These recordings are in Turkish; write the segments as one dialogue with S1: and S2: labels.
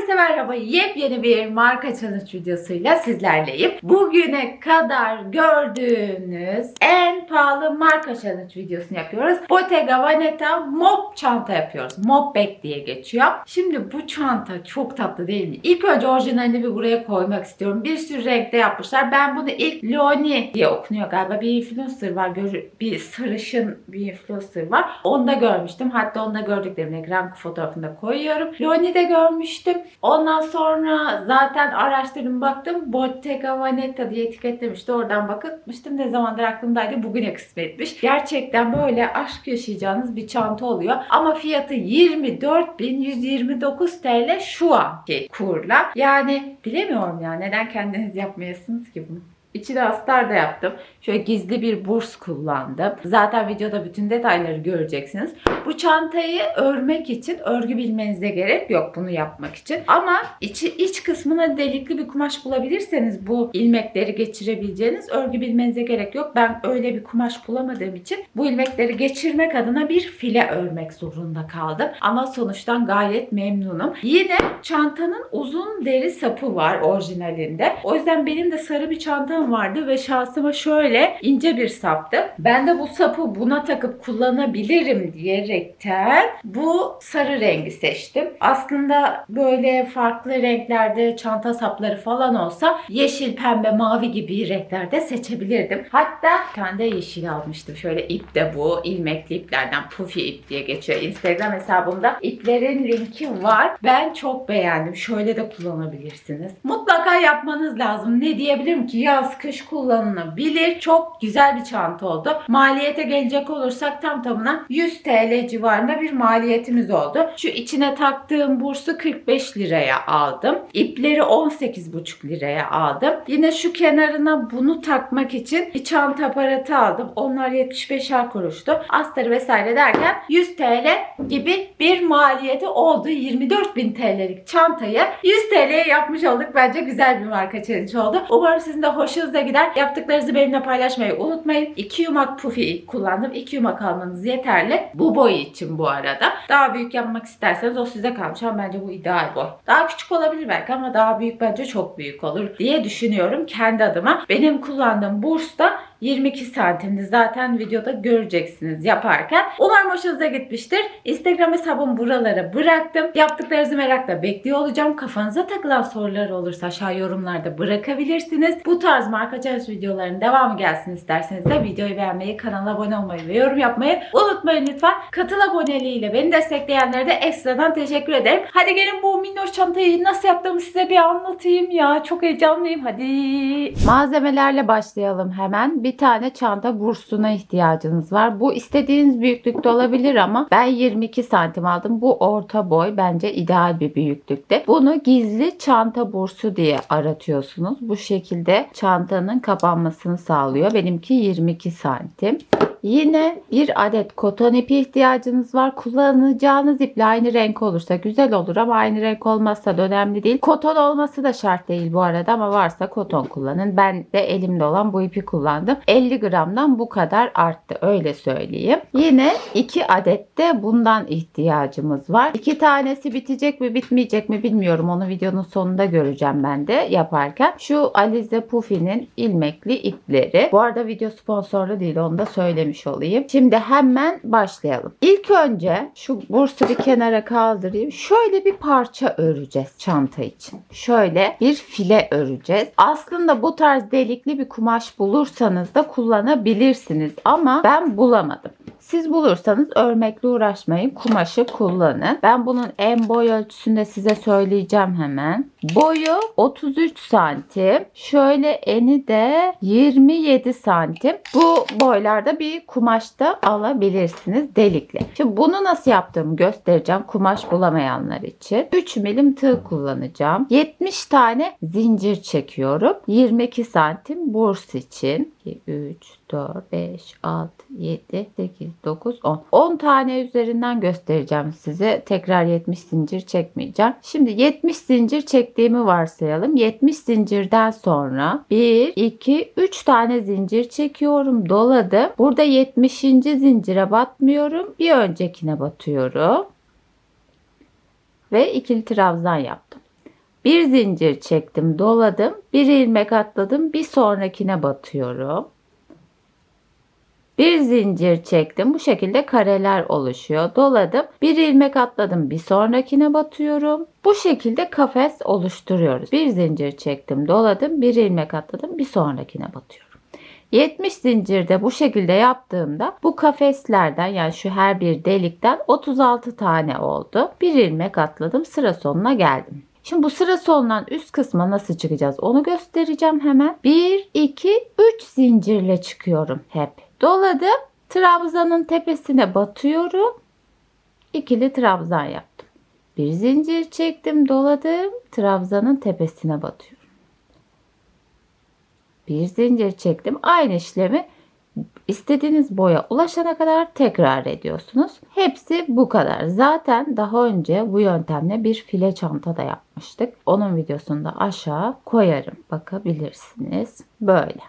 S1: Herkese merhaba. Yepyeni bir marka challenge videosuyla sizlerleyim. Bugüne kadar gördüğünüz en pahalı marka challenge videosunu yapıyoruz. Bottega Veneta mop çanta yapıyoruz. Mop bag diye geçiyor. Şimdi bu çanta çok tatlı değil mi? İlk önce orijinalini bir buraya koymak istiyorum. Bir sürü renkte yapmışlar. Ben bunu ilk Leonie diye okunuyor galiba. Bir influencer var. Gör- bir sarışın bir influencer var. Onda görmüştüm. Hatta onda gördüklerimle ekran fotoğrafında koyuyorum. Leonie'de görmüştüm. Ondan sonra zaten araştırdım baktım. Bottega Veneta diye etiketlemişti. Oradan bakıtmıştım. Ne zamandır aklımdaydı. Bugüne kısmetmiş. Gerçekten böyle aşk yaşayacağınız bir çanta oluyor. Ama fiyatı 24.129 TL şu anki kurla. Yani bilemiyorum ya. Neden kendiniz yapmayasınız ki bunu? İçine astar da yaptım. Şöyle gizli bir burs kullandım. Zaten videoda bütün detayları göreceksiniz. Bu çantayı örmek için örgü bilmenize gerek yok bunu yapmak için. Ama içi, iç kısmına delikli bir kumaş bulabilirseniz bu ilmekleri geçirebileceğiniz örgü bilmenize gerek yok. Ben öyle bir kumaş bulamadığım için bu ilmekleri geçirmek adına bir file örmek zorunda kaldım. Ama sonuçtan gayet memnunum. Yine çantanın uzun deri sapı var orijinalinde. O yüzden benim de sarı bir çantam vardı ve şahsıma şöyle ince bir saptı. Ben de bu sapı buna takıp kullanabilirim diyerekten bu sarı rengi seçtim. Aslında böyle farklı renklerde çanta sapları falan olsa yeşil, pembe, mavi gibi renklerde seçebilirdim. Hatta bir tane de yeşil almıştım. Şöyle ip de bu. ilmekli iplerden puffy ip diye geçiyor. Instagram hesabımda iplerin linki var. Ben çok beğendim. Şöyle de kullanabilirsiniz. Mutlaka yapmanız lazım. Ne diyebilirim ki yaz kış kullanılabilir. Çok güzel bir çanta oldu. Maliyete gelecek olursak tam tamına 100 TL civarında bir maliyetimiz oldu. Şu içine taktığım bursu 45 liraya aldım. İpleri 18,5 liraya aldım. Yine şu kenarına bunu takmak için bir çanta aparatı aldım. Onlar 75'er kuruştu. Astarı vesaire derken 100 TL gibi bir maliyeti oldu. 24.000 TL'lik çantayı 100 TL'ye yapmış olduk. Bence güzel bir marka challenge oldu. Umarım sizin de hoşunuza gider. Yaptıklarınızı benimle paylaşmayı unutmayın. 2 yumak pufi kullandım. 2 yumak almanız yeterli. Bu boy için bu arada. Daha büyük yapmak isterseniz o size kalmış ama bence bu ideal boy. Daha küçük olabilir belki ama daha büyük bence çok büyük olur diye düşünüyorum kendi adıma. Benim kullandığım burs da 22 santimdi. Zaten videoda göreceksiniz yaparken. Umarım hoşunuza gitmiştir. Instagram hesabımı buralara bıraktım. Yaptıklarınızı merakla bekliyor olacağım. Kafanıza takılan sorular olursa aşağı yorumlarda bırakabilirsiniz. Bu tarz marka challenge videoların devamı gelsin isterseniz de videoyu beğenmeyi, kanala abone olmayı ve yorum yapmayı unutmayın lütfen. Katıl aboneliğiyle beni destekleyenlere de ekstradan teşekkür ederim. Hadi gelin bu minnoş çantayı nasıl yaptığımı size bir anlatayım ya. Çok heyecanlıyım. Hadi. Malzemelerle başlayalım hemen. Bir tane çanta bursuna ihtiyacınız var. Bu istediğiniz büyüklükte olabilir ama ben 22 santim aldım. Bu orta boy bence ideal bir büyüklükte. Bunu gizli çanta bursu diye aratıyorsunuz. Bu şekilde çantanın kapanmasını sağlıyor. Benimki 22 santim. Yine bir adet koton ipi ihtiyacınız var. Kullanacağınız iple aynı renk olursa güzel olur ama aynı renk olmazsa da önemli değil. Koton olması da şart değil bu arada ama varsa koton kullanın. Ben de elimde olan bu ipi kullandım. 50 gramdan bu kadar arttı öyle söyleyeyim. Yine 2 adet de bundan ihtiyacımız var. 2 tanesi bitecek mi bitmeyecek mi bilmiyorum. Onu videonun sonunda göreceğim ben de yaparken. Şu Alize Puffy'nin ilmekli ipleri. Bu arada video sponsorlu değil onu da söylemiş olayım. Şimdi hemen başlayalım. İlk önce şu bursu bir kenara kaldırayım. Şöyle bir parça öreceğiz çanta için. Şöyle bir file öreceğiz. Aslında bu tarz delikli bir kumaş bulursanız da kullanabilirsiniz ama ben bulamadım. Siz bulursanız örmekle uğraşmayın. Kumaşı kullanın. Ben bunun en boy ölçüsünü de size söyleyeceğim hemen. Boyu 33 santim. Şöyle eni de 27 santim. Bu boylarda bir kumaşta alabilirsiniz delikli. Şimdi bunu nasıl yaptığımı göstereceğim kumaş bulamayanlar için. 3 milim tığ kullanacağım. 70 tane zincir çekiyorum. 22 santim burs için. 2, 3, 4, 5, 6, 7, 8, 9, 10. 10 tane üzerinden göstereceğim size. Tekrar 70 zincir çekmeyeceğim. Şimdi 70 zincir çektiğimi varsayalım. 70 zincirden sonra 1, 2, 3 tane zincir çekiyorum. Doladım. Burada 70. zincire batmıyorum. Bir öncekine batıyorum. Ve ikili trabzan yaptım. Bir zincir çektim, doladım. Bir ilmek atladım, bir sonrakine batıyorum. Bir zincir çektim. Bu şekilde kareler oluşuyor. Doladım. Bir ilmek atladım. Bir sonrakine batıyorum. Bu şekilde kafes oluşturuyoruz. Bir zincir çektim. Doladım. Bir ilmek atladım. Bir sonrakine batıyorum. 70 zincirde bu şekilde yaptığımda bu kafeslerden yani şu her bir delikten 36 tane oldu. Bir ilmek atladım. Sıra sonuna geldim. Şimdi bu sıra sonundan üst kısma nasıl çıkacağız onu göstereceğim hemen. 1, 2, 3 zincirle çıkıyorum hep. Doladım. Trabzanın tepesine batıyorum. İkili trabzan yaptım. Bir zincir çektim, doladım. Trabzanın tepesine batıyorum. Bir zincir çektim. Aynı işlemi istediğiniz boya ulaşana kadar tekrar ediyorsunuz. Hepsi bu kadar. Zaten daha önce bu yöntemle bir file çanta da yapmıştık. Onun videosunu da aşağı koyarım. Bakabilirsiniz. Böyle.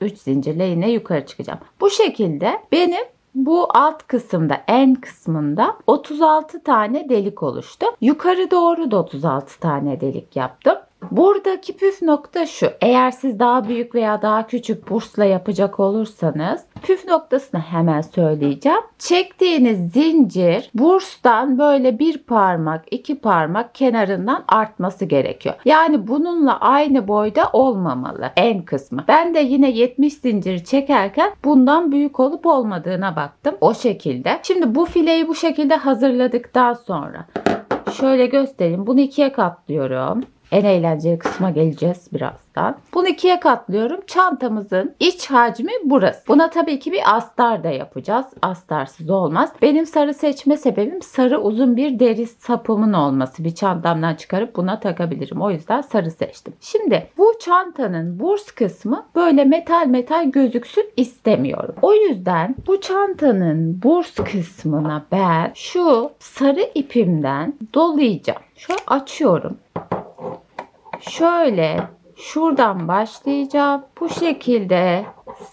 S1: 3 zincirle yine yukarı çıkacağım. Bu şekilde benim bu alt kısımda en kısmında 36 tane delik oluştu. Yukarı doğru da 36 tane delik yaptım. Buradaki püf nokta şu. Eğer siz daha büyük veya daha küçük bursla yapacak olursanız püf noktasını hemen söyleyeceğim. Çektiğiniz zincir burstan böyle bir parmak, iki parmak kenarından artması gerekiyor. Yani bununla aynı boyda olmamalı en kısmı. Ben de yine 70 zincir çekerken bundan büyük olup olmadığına baktım. O şekilde. Şimdi bu fileyi bu şekilde hazırladıktan sonra şöyle göstereyim. Bunu ikiye katlıyorum. En eğlenceli kısma geleceğiz birazdan. Bunu ikiye katlıyorum. Çantamızın iç hacmi burası. Buna tabii ki bir astar da yapacağız. Astarsız olmaz. Benim sarı seçme sebebim sarı uzun bir deri sapımın olması. Bir çantamdan çıkarıp buna takabilirim. O yüzden sarı seçtim. Şimdi bu çantanın burs kısmı böyle metal metal gözüksün istemiyorum. O yüzden bu çantanın burs kısmına ben şu sarı ipimden dolayacağım. Şöyle açıyorum şöyle şuradan başlayacağım. Bu şekilde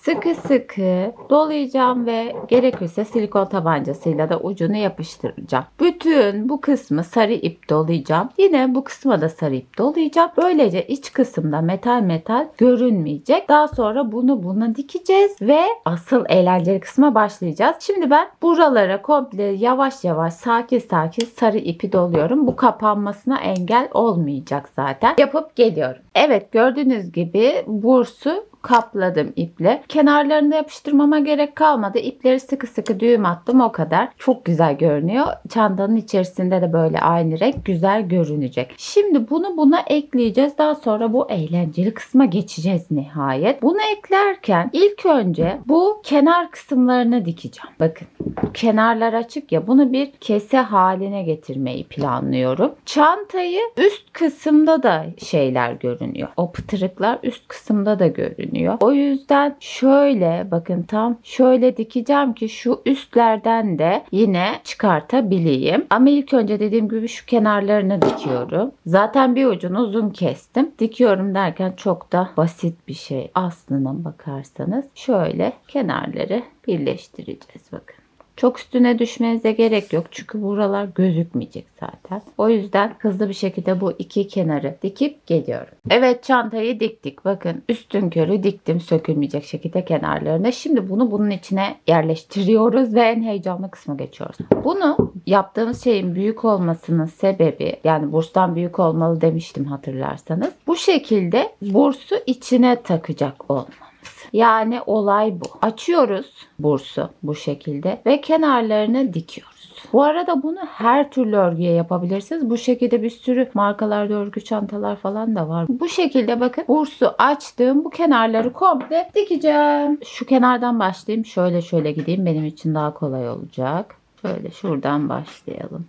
S1: sıkı sıkı dolayacağım ve gerekirse silikon tabancasıyla da ucunu yapıştıracağım. Bütün bu kısmı sarı ip dolayacağım. Yine bu kısma da sarı ip dolayacağım. Böylece iç kısımda metal metal görünmeyecek. Daha sonra bunu buna dikeceğiz ve asıl eğlenceli kısma başlayacağız. Şimdi ben buralara komple yavaş yavaş sakin sakin sarı ipi doluyorum. Bu kapanmasına engel olmayacak zaten. Yapıp geliyorum. Evet gördüğünüz gibi bursu kapladım iple. Kenarlarında yapıştırmama gerek kalmadı. İpleri sıkı sıkı düğüm attım o kadar. Çok güzel görünüyor. Çantanın içerisinde de böyle aynı renk güzel görünecek. Şimdi bunu buna ekleyeceğiz. Daha sonra bu eğlenceli kısma geçeceğiz nihayet. Bunu eklerken ilk önce bu kenar kısımlarını dikeceğim. Bakın kenarlar açık ya bunu bir kese haline getirmeyi planlıyorum. Çantayı üst kısımda da şeyler görünüyor. O pıtırıklar üst kısımda da görünüyor görünüyor. O yüzden şöyle bakın tam şöyle dikeceğim ki şu üstlerden de yine çıkartabileyim. Ama ilk önce dediğim gibi şu kenarlarını dikiyorum. Zaten bir ucunu uzun kestim. Dikiyorum derken çok da basit bir şey aslına bakarsanız. Şöyle kenarları birleştireceğiz bakın. Çok üstüne düşmenize gerek yok. Çünkü buralar gözükmeyecek zaten. O yüzden hızlı bir şekilde bu iki kenarı dikip geliyorum. Evet çantayı diktik. Bakın üstün körü diktim sökülmeyecek şekilde kenarlarına. Şimdi bunu bunun içine yerleştiriyoruz ve en heyecanlı kısma geçiyoruz. Bunu yaptığımız şeyin büyük olmasının sebebi yani burstan büyük olmalı demiştim hatırlarsanız. Bu şekilde bursu içine takacak olma. Yani olay bu. Açıyoruz bursu bu şekilde ve kenarlarını dikiyoruz. Bu arada bunu her türlü örgüye yapabilirsiniz. Bu şekilde bir sürü markalarda örgü çantalar falan da var. Bu şekilde bakın bursu açtım. Bu kenarları komple dikeceğim. Şu kenardan başlayayım. Şöyle şöyle gideyim. Benim için daha kolay olacak. Şöyle şuradan başlayalım.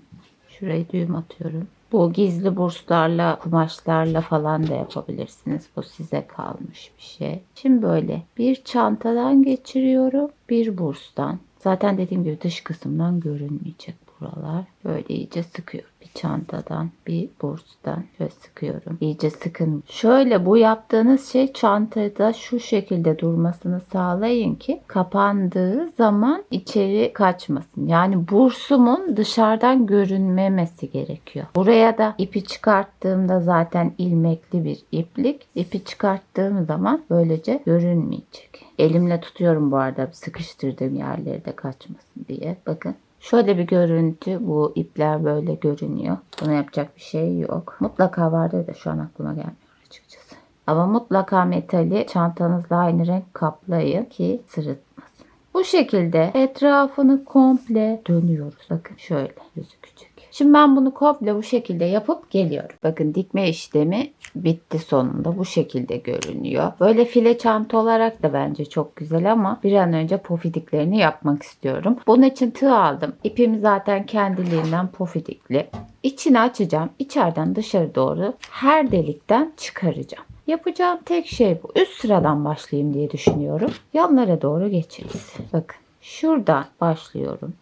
S1: Şurayı düğüm atıyorum. Bu gizli burslarla, kumaşlarla falan da yapabilirsiniz. Bu size kalmış bir şey. Şimdi böyle bir çantadan geçiriyorum, bir burstan. Zaten dediğim gibi dış kısımdan görünmeyecek. Buralar. Böyle iyice sıkıyorum. Bir çantadan bir burstan şöyle sıkıyorum. İyice sıkın. Şöyle bu yaptığınız şey çantada şu şekilde durmasını sağlayın ki kapandığı zaman içeri kaçmasın. Yani bursumun dışarıdan görünmemesi gerekiyor. Buraya da ipi çıkarttığımda zaten ilmekli bir iplik. İpi çıkarttığım zaman böylece görünmeyecek. Elimle tutuyorum bu arada sıkıştırdığım yerleri de kaçmasın diye. Bakın Şöyle bir görüntü bu ipler böyle görünüyor. Buna yapacak bir şey yok. Mutlaka vardır da şu an aklıma gelmiyor açıkçası. Ama mutlaka metali çantanızla aynı renk kaplayın ki sırıtmasın. Bu şekilde etrafını komple dönüyoruz. Bakın şöyle gözükecek. Şimdi ben bunu komple bu şekilde yapıp geliyorum. Bakın dikme işlemi bitti sonunda. Bu şekilde görünüyor. Böyle file çanta olarak da bence çok güzel ama bir an önce pofidiklerini yapmak istiyorum. Bunun için tığ aldım. İpim zaten kendiliğinden pofidikli. İçini açacağım. İçeriden dışarı doğru her delikten çıkaracağım. Yapacağım tek şey bu. Üst sıradan başlayayım diye düşünüyorum. Yanlara doğru geçeriz. Bakın şuradan başlıyorum.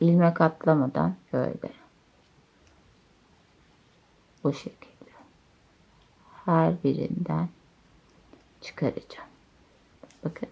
S1: İlmek atlamadan böyle. Bu şekilde. Her birinden çıkaracağım. Bakın.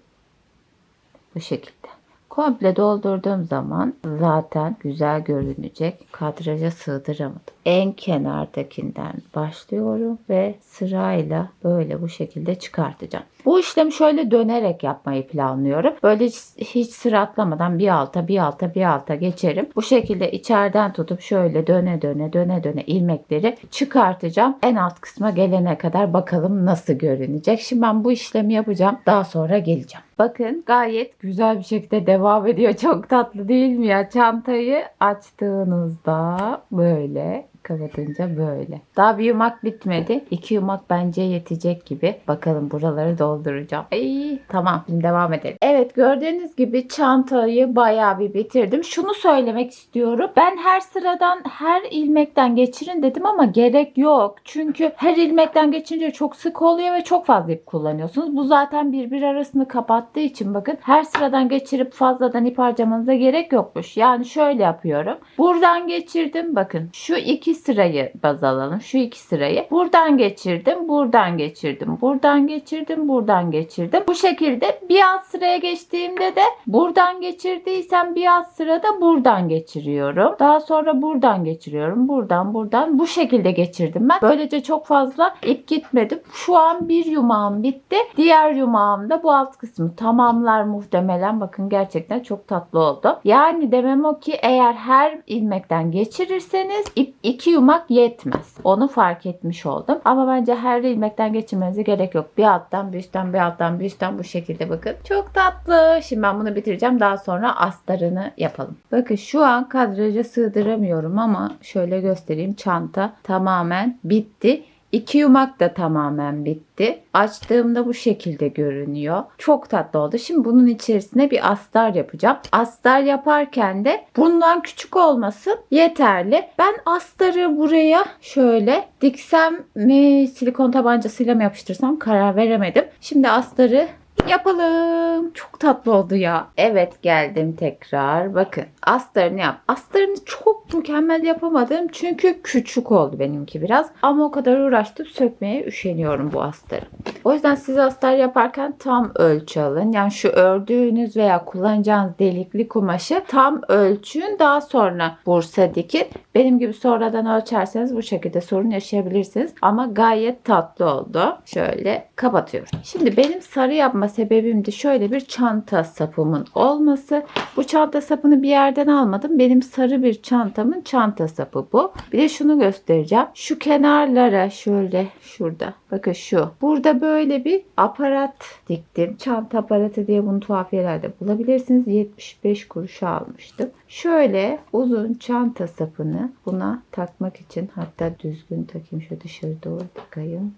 S1: Bu şekilde. Komple doldurduğum zaman zaten güzel görünecek. Kadraja sığdıramadım. En kenardakinden başlıyorum ve sırayla böyle bu şekilde çıkartacağım. Bu işlemi şöyle dönerek yapmayı planlıyorum. Böyle hiç, sıra atlamadan bir alta bir alta bir alta geçerim. Bu şekilde içeriden tutup şöyle döne döne döne döne ilmekleri çıkartacağım. En alt kısma gelene kadar bakalım nasıl görünecek. Şimdi ben bu işlemi yapacağım. Daha sonra geleceğim. Bakın gayet güzel bir şekilde devam ediyor. Çok tatlı değil mi ya? Çantayı açtığınızda böyle kapatınca böyle. Daha bir yumak bitmedi. İki yumak bence yetecek gibi. Bakalım buraları dolduracağım. Ay, tamam şimdi devam edelim. Evet gördüğünüz gibi çantayı bayağı bir bitirdim. Şunu söylemek istiyorum. Ben her sıradan her ilmekten geçirin dedim ama gerek yok. Çünkü her ilmekten geçince çok sık oluyor ve çok fazla ip kullanıyorsunuz. Bu zaten birbir arasını kapattığı için bakın her sıradan geçirip fazladan ip harcamanıza gerek yokmuş. Yani şöyle yapıyorum. Buradan geçirdim bakın. Şu iki sırayı baz alalım. Şu iki sırayı. Buradan geçirdim. Buradan geçirdim. Buradan geçirdim. Buradan geçirdim. Bu şekilde bir alt sıraya geçtiğimde de buradan geçirdiysem bir alt sırada buradan geçiriyorum. Daha sonra buradan geçiriyorum. Buradan buradan bu şekilde geçirdim ben. Böylece çok fazla ip gitmedim. Şu an bir yumağım bitti. Diğer yumağım da bu alt kısmı tamamlar muhtemelen. Bakın gerçekten çok tatlı oldu. Yani demem o ki eğer her ilmekten geçirirseniz ip iki yumak yetmez. Onu fark etmiş oldum. Ama bence her ilmekten geçirmenize gerek yok. Bir alttan bir üstten bir alttan bir üstten bu şekilde bakın. Çok tatlı. Şimdi ben bunu bitireceğim. Daha sonra astarını yapalım. Bakın şu an kadraja sığdıramıyorum ama şöyle göstereyim. Çanta tamamen bitti. İki yumak da tamamen bitti. Açtığımda bu şekilde görünüyor. Çok tatlı oldu. Şimdi bunun içerisine bir astar yapacağım. Astar yaparken de bundan küçük olmasın yeterli. Ben astarı buraya şöyle diksem mi silikon tabancasıyla mı yapıştırsam karar veremedim. Şimdi astarı Yapalım. Çok tatlı oldu ya. Evet geldim tekrar. Bakın astarını yap. Astarını çok mükemmel yapamadım. Çünkü küçük oldu benimki biraz. Ama o kadar uğraştım sökmeye üşeniyorum bu astarı. O yüzden siz astar yaparken tam ölçü alın. Yani şu ördüğünüz veya kullanacağınız delikli kumaşı tam ölçün. Daha sonra bursa dikin. Benim gibi sonradan ölçerseniz bu şekilde sorun yaşayabilirsiniz. Ama gayet tatlı oldu. Şöyle kapatıyorum. Şimdi benim sarı yapma sebebim de şöyle bir çanta sapımın olması. Bu çanta sapını bir yerden almadım. Benim sarı bir çantamın çanta sapı bu. Bir de şunu göstereceğim. Şu kenarlara şöyle şurada. Bakın şu. Burada böyle bir aparat diktim. Çanta aparatı diye bunu tuhaf yerlerde bulabilirsiniz. 75 kuruşa almıştım. Şöyle uzun çanta sapını buna takmak için hatta düzgün takayım. Şu dışarı doğru takayım.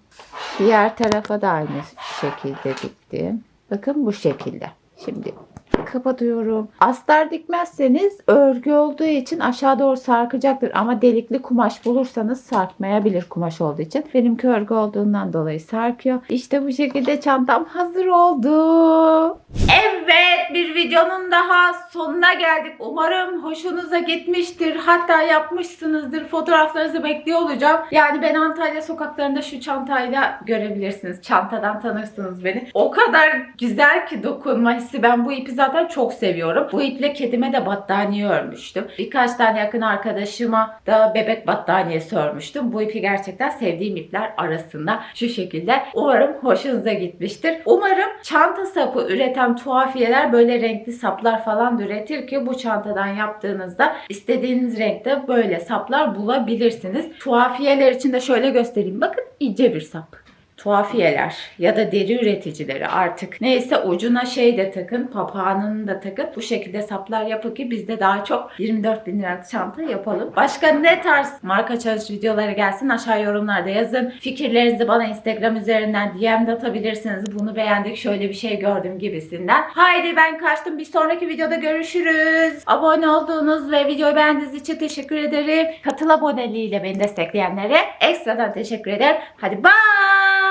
S1: Diğer tarafa da aynı şekilde diktim. Bakın bu şekilde. Şimdi kapatıyorum. Astar dikmezseniz örgü olduğu için aşağı doğru sarkacaktır. Ama delikli kumaş bulursanız sarkmayabilir kumaş olduğu için. Benimki örgü olduğundan dolayı sarkıyor. İşte bu şekilde çantam hazır oldu. Evet bir videonun daha sonuna geldik. Umarım hoşunuza gitmiştir. Hatta yapmışsınızdır. Fotoğraflarınızı bekliyor olacağım. Yani ben Antalya sokaklarında şu çantayla görebilirsiniz. Çantadan tanırsınız beni. O kadar güzel ki dokunma hissi. Ben bu ipi zaten çok seviyorum. Bu iple kedime de battaniye örmüştüm. Birkaç tane yakın arkadaşıma da bebek battaniyesi örmüştüm. Bu ipi gerçekten sevdiğim ipler arasında şu şekilde. Umarım hoşunuza gitmiştir. Umarım çanta sapı üreten tuhafiyeler böyle renkli saplar falan üretir ki bu çantadan yaptığınızda istediğiniz renkte böyle saplar bulabilirsiniz. Tuhafiyeler için de şöyle göstereyim. Bakın ince bir sap tuhafiyeler ya da deri üreticileri artık neyse ucuna şey de takın papağanını da takın bu şekilde saplar yapın ki biz de daha çok 24 bin liralık çanta yapalım. Başka ne tarz marka çalış videoları gelsin aşağı yorumlarda yazın. Fikirlerinizi bana Instagram üzerinden DM'de atabilirsiniz. Bunu beğendik şöyle bir şey gördüm gibisinden. Haydi ben kaçtım bir sonraki videoda görüşürüz. Abone olduğunuz ve videoyu beğendiğiniz için teşekkür ederim. Katıl aboneliğiyle beni destekleyenlere ekstradan teşekkür ederim. Hadi bye.